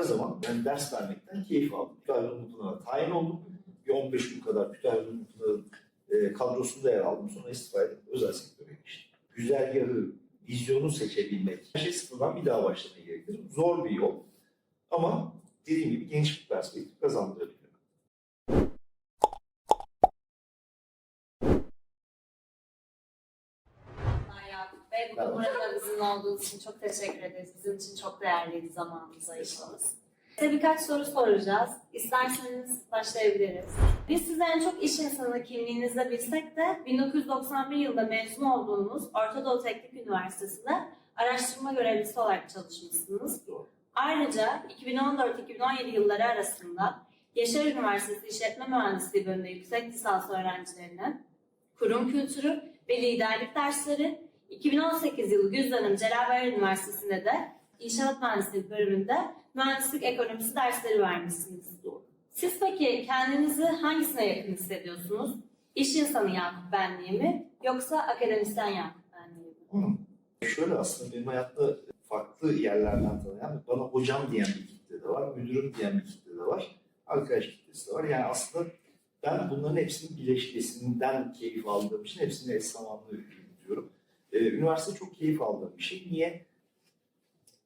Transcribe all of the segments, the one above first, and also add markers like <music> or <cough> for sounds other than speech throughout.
her zaman ben ders vermekten keyif aldım. Kütahya Umutlu'na tayin oldum. Bir 15 gün kadar Kütahya Umutlu'nun e, kadrosunda yer aldım. Sonra istifa edip özel sektöre geçtim. Güzergahı, vizyonu seçebilmek. Her şey sıfırdan bir daha başlamaya gerekir. Zor bir yol. Ama dediğim gibi geniş bir perspektif kazandırabilir. Yakup Bey, burada bizimle olduğunuz için çok teşekkür ederiz. Bizim için çok değerliydi zamanınızı ayırdınız. Size birkaç soru soracağız. İsterseniz başlayabiliriz. Biz size en çok iş insanı kimliğinizle bilsek de 1991 yılında mezun olduğunuz Orta Doğu Teknik Üniversitesi'nde araştırma görevlisi olarak çalışmışsınız. Ayrıca 2014-2017 yılları arasında Yaşar Üniversitesi İşletme Mühendisliği bölümünde yüksek lisans öğrencilerine kurum kültürü ve liderlik dersleri 2018 yılı güz dönemi Celal Üniversitesi'nde de İnşaat Mühendisliği bölümünde mühendislik ekonomisi dersleri vermişsiniz. Siz peki kendinizi hangisine yakın hissediyorsunuz? İş insanı Yakup benliği mi yoksa akademisyen Yakup benliği mi? Hı. Şöyle aslında benim hayatta farklı yerlerden tanıyan, bana hocam diyen bir kitle de var, müdürüm diyen bir kitle de var, arkadaş kitlesi de var. Yani aslında ben bunların hepsinin bileşkesinden keyif aldığım için hepsini eş zamanlı yürütüyorum. Ee, üniversite çok keyif aldığım bir şey. Niye?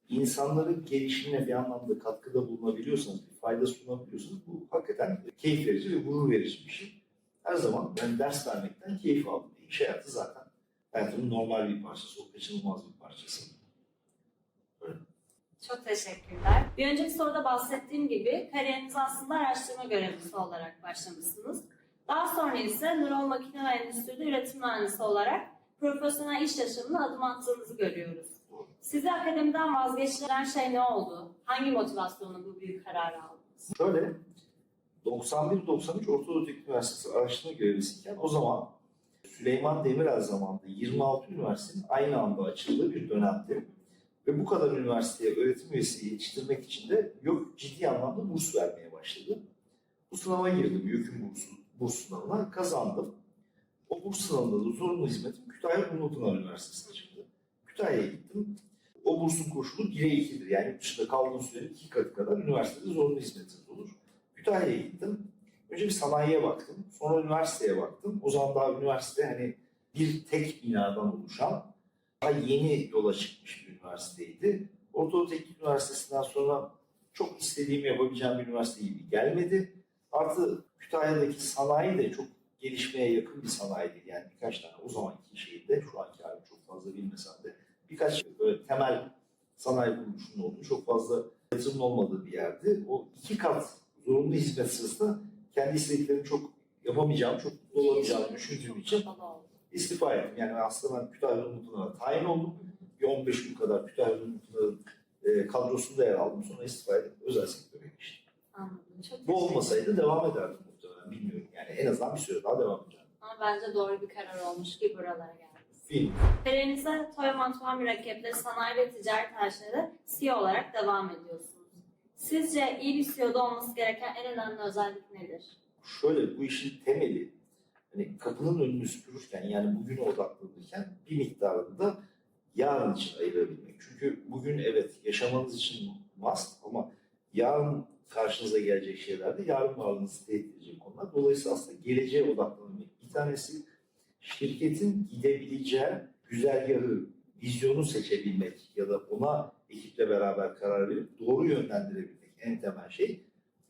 İnsanların gelişimine bir anlamda katkıda bulunabiliyorsanız, bir fayda sunabiliyorsanız bu hakikaten keyif verici ve gurur verici bir şey. Her zaman ben ders vermekten keyif aldım. İş hayatı zaten hayatımın normal bir parçası, o kaçınılmaz bir parçası. Çok teşekkürler. Bir önceki soruda bahsettiğim gibi kariyerinize aslında araştırma görevlisi olarak başlamışsınız. Daha sonra ise Nurol Makine ve Endüstri'de üretim mühendisi olarak profesyonel iş yaşamına adım attığınızı görüyoruz. Sizi akademiden vazgeçiren şey ne oldu? Hangi motivasyonla bu büyük kararı aldınız? Şöyle, 91-93 Ortadoğu Teknik Üniversitesi araştırma görevlisiyken o zaman Süleyman Demirel zamanında 26 üniversitenin aynı anda açıldığı bir dönemdi. Ve bu kadar üniversiteye öğretim üyesi yetiştirmek için de yok ciddi anlamda burs vermeye başladı. Bu sınava girdim, YÖK'ün bursu, burs sınavına kazandım. O burs sınavında da zorunlu hizmetim Kütahya Kumlutunar Üniversitesi'ne çıktı. Kütahya'ya gittim. O bursun koşulu 1'e 2'dir. Yani yurt dışında kaldığım sürenin iki katı kadar üniversitede zorunlu hizmetiniz olur. Kütahya'ya gittim. Önce bir sanayiye baktım. Sonra üniversiteye baktım. O zaman daha üniversite hani bir tek binadan oluşan daha yeni yola çıkmış bir üniversiteydi. Ortadoğu Teknik Üniversitesi'nden sonra çok istediğimi yapabileceğim bir üniversite gibi gelmedi. Artı Kütahya'daki sanayi de çok gelişmeye yakın bir sanayi değil. Yani birkaç tane o zamanki şehirde, şu anki halim çok fazla bilmesem de birkaç böyle temel sanayi kuruluşunun olduğu, çok fazla yatırımın olmadığı bir yerdi. O iki kat zorunlu hizmet sırasında kendi istediklerimi çok yapamayacağım, çok mutlu olamayacağımı düşündüğüm için istifa ettim. Yani aslında ben Kütahya Umutlu'na tayin oldum. Bir 15 gün kadar Kütahya Umutlu'nun e, kadrosunda yer aldım. Sonra istifa edip özel sektöre geçtim. Anladım. Çok Bu olmasaydı devam ederdim muhtemelen. Bilmiyorum. Yani en azından bir süre daha devam ederdim. Ama bence doğru bir karar olmuş ki buralara geldiniz. Film. Kariyerinize Toyo Mantova Mürekkepleri Sanayi ve Ticaret Arşivinde CEO olarak devam ediyorsunuz. Sizce iyi bir CEO'da olması gereken en önemli özellik nedir? Şöyle bu işin temeli hani kapının önünü süpürürken yani bugüne odaklanırken bir miktarını da yarın için ayırabilmek. Çünkü bugün evet yaşamanız için must ama yarın karşınıza gelecek şeyler de yarın varlığınızı tehdit edecek konular. Dolayısıyla aslında geleceğe odaklanabilmek. Bir tanesi şirketin gidebileceği güzergahı, vizyonu seçebilmek ya da ona ekiple beraber karar verip doğru yönlendirebilmek en temel şey.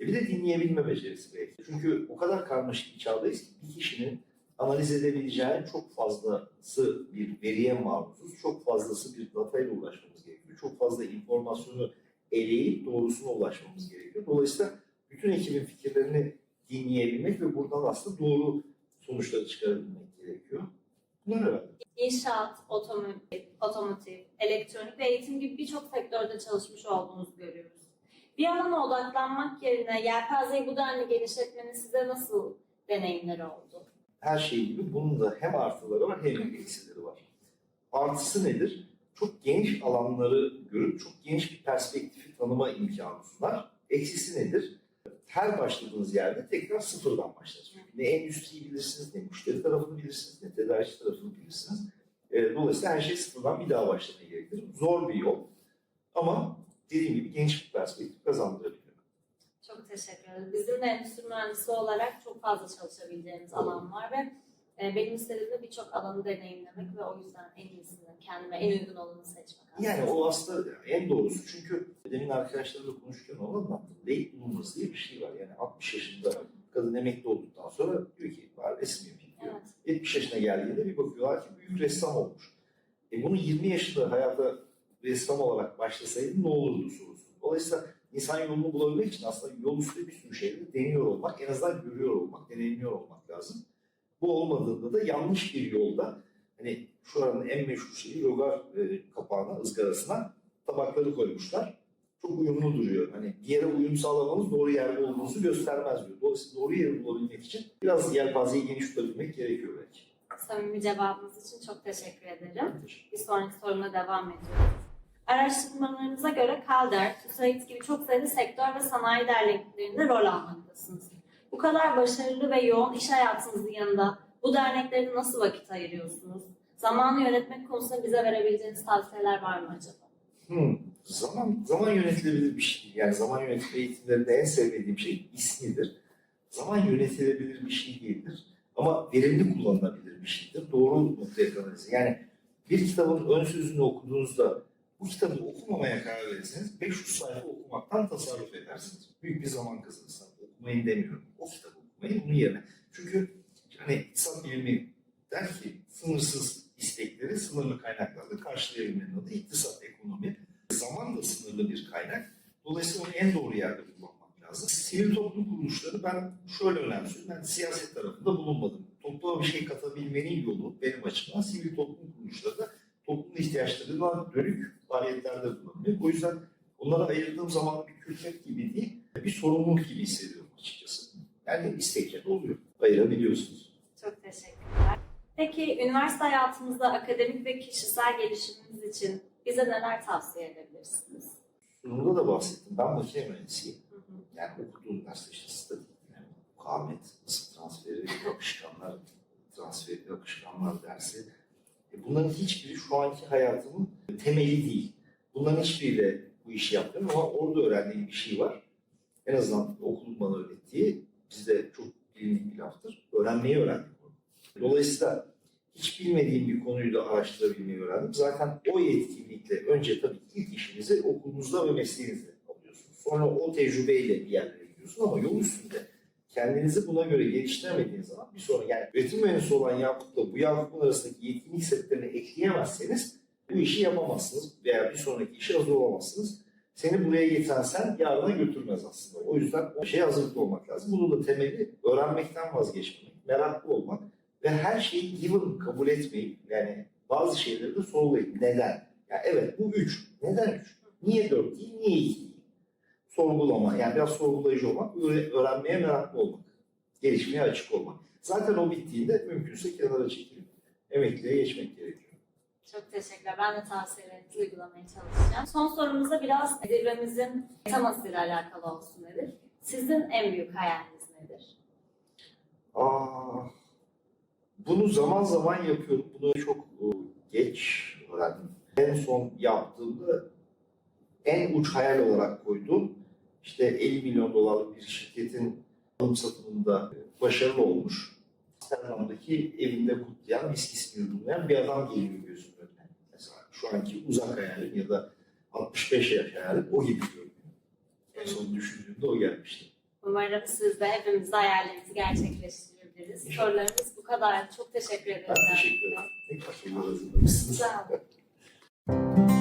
E bir de dinleyebilme becerisi belki. Çünkü o kadar karmaşık bir çağdayız ki bir kişinin analiz edebileceği çok fazlası bir veriye maruzuz. Çok fazlası bir datayla ulaşmamız gerekiyor. Çok fazla informasyonu eleyip doğrusuna ulaşmamız gerekiyor. Dolayısıyla bütün ekibin fikirlerini dinleyebilmek ve buradan aslında doğru sonuçları çıkarabilmek gerekiyor. Bunlar herhalde. İnşaat, otomotiv, otomotiv, elektronik ve eğitim gibi birçok sektörde çalışmış olduğunuzu görüyoruz. Bir alana odaklanmak yerine yelpazeyi bu denli genişletmenin size nasıl deneyimleri oldu? her şey gibi bunun da hem artıları var hem eksileri var. Artısı nedir? Çok geniş alanları görüp çok geniş bir perspektifi tanıma imkanı sunar. Eksisi nedir? Her başladığınız yerde tekrar sıfırdan başlarsınız. Ne endüstriyi bilirsiniz, ne müşteri tarafını bilirsiniz, ne tedarikçi tarafını bilirsiniz. E, dolayısıyla her şey sıfırdan bir daha başlamaya gerekir. Zor bir yol. Ama dediğim gibi geniş bir perspektif kazandırabiliyor. Çok teşekkür ederim. Bizim de endüstri mühendisi olarak çok fazla çalışabileceğimiz alan var ve e, benim istediğim birçok alanı deneyimlemek ve o yüzden en iyisini, kendime en uygun olanı seçmek. aslında. Yani o aslında en doğrusu çünkü demin arkadaşlarla konuşurken onu anlattım. Late bloomers diye bir şey var. Yani 60 yaşında kadın emekli olduktan sonra diyor ki bari resim yapayım diyor. Evet. 70 yaşına geldiğinde bir bakıyorlar ki büyük ressam olmuş. E bunu 20 yaşında hayata ressam olarak başlasaydı ne olurdu sorusu. Dolayısıyla insan yolunu bulabilmek için aslında yol üstünde bir sürü şeyleri deniyor olmak, en azından görüyor olmak, deneyimliyor olmak lazım. Bu olmadığında da yanlış bir yolda hani şuranın en meşhur şeyi yogar e, kapağına, ızgarasına tabakları koymuşlar. Çok uyumlu duruyor. Hani bir yere uyum sağlamanız doğru yerde olduğunuzu göstermez diyor. Dolayısıyla doğru yeri bulabilmek için biraz yelpazeyi geniş tutabilmek gerekiyor belki. Samimi cevabınız için çok teşekkür ederim. Bir sonraki sorumla devam ediyoruz. Araştırmalarınıza göre Calder, TÜSAİD gibi çok sayıda sektör ve sanayi derneklerinde rol almaktasınız. Bu kadar başarılı ve yoğun iş hayatınızın yanında bu derneklere nasıl vakit ayırıyorsunuz? Zamanı yönetmek konusunda bize verebileceğiniz tavsiyeler var mı acaba? Hmm. Zaman, zaman yönetilebilir bir şey. Yani zaman yönetme eğitimlerinde en sevmediğim şey ismidir. Zaman yönetilebilir bir şey değildir. Ama verimli kullanılabilir bir şeydir. Doğru noktaya kanalize. Yani bir kitabın ön sözünü okuduğunuzda bu kitabı okumamaya karar verirseniz 500 sayfa okumaktan tasarruf edersiniz. Büyük bir zaman kazanırsınız. Okumayın demiyorum. O kitabı okumayın bunun yerine. Çünkü hani iktisat bilimi der ki sınırsız istekleri sınırlı kaynaklarla karşılayabilmenin adı iktisat, ekonomi. Zaman da sınırlı bir kaynak. Dolayısıyla onu en doğru yerde kullanmak lazım. Sivil toplum kuruluşları ben şöyle önemsiyorum. Ben siyaset tarafında bulunmadım. Topluma bir şey katabilmenin yolu benim açımdan sivil toplum kuruluşları da toplumun ihtiyaçlarına dönük faaliyetlerde bulunmuyor. O yüzden onlara ayırdığım zaman bir külfet gibi değil, bir sorumluluk gibi hissediyorum açıkçası. Yani istekçe de oluyor. Ayırabiliyorsunuz. Çok teşekkürler. Peki üniversite hayatımızda akademik ve kişisel gelişimimiz için bize neler tavsiye edebilirsiniz? Sunumda da bahsettim. Ben makine mühendisiyim. Hı hı. Yani okuduğum üniversite işte statik, yani mukavemet, ısı transferi, akışkanlar transferi, akışkanlar dersi. E bunların hiçbiri şu anki hayatımın temeli değil. Bunların hiçbiriyle bu işi yapmıyorum ama orada öğrendiğim bir şey var. En azından okulun bana öğrettiği, bizde çok bilindik bir laftır. Öğrenmeyi öğrendim. Dolayısıyla hiç bilmediğim bir konuyu da araştırabilmeyi öğrendim. Zaten o yetkinlikle önce tabii ki ilk işinizi okulunuzda ve mesleğinizde alıyorsunuz. Sonra o tecrübeyle bir yerlere gidiyorsunuz ama yol üstünde kendinizi buna göre geliştiremediğiniz zaman bir sonra yani üretim mühendisi olan Yakup'la bu Yakup'un arasındaki yetkinlik setlerini ekleyemezseniz bu işi yapamazsınız veya bir sonraki işe hazır olamazsınız. Seni buraya getiren sen yarına götürmez aslında. O yüzden o şeye hazırlıklı olmak lazım. Bunun da temeli öğrenmekten vazgeçmemek, meraklı olmak ve her şeyi given kabul etmeyip yani bazı şeyleri de sorgulayıp neden? Ya evet bu üç. Neden üç? Niye dört değil? Niye iki değil? Sorgulama. Yani biraz sorgulayıcı olmak, öğre- öğrenmeye meraklı olmak. Gelişmeye açık olmak. Zaten o bittiğinde mümkünse kenara çekilip emekliye geçmek gerekiyor. Çok teşekkürler. Ben de tavsiyelerinizi uygulamaya çalışacağım. Son sorumuzda biraz zirvemizin temasıyla alakalı olsun nedir? Sizin en büyük hayaliniz nedir? Aa, bunu zaman zaman yapıyorum. Bunu çok e, geç öğrendim. En son yaptığımda en uç hayal olarak koyduğum işte 50 milyon dolarlık bir şirketin alım satımında başarılı olmuş. Amsterdam'daki evinde kutlayan, viskisini yudumlayan bir adam geliyor. Mesela şu anki uzak hayalim ya da 65 yaş hayalim o gibi görünüyor. En son düşündüğümde o gelmişti. Umarım siz de hepimiz de gerçekleştirebiliriz. İnşallah. Sorularımız bu kadar. Çok teşekkür ederim. Ben teşekkür ederim. Ne kadar sorular hazırlamışsınız. Sağ olun. <laughs>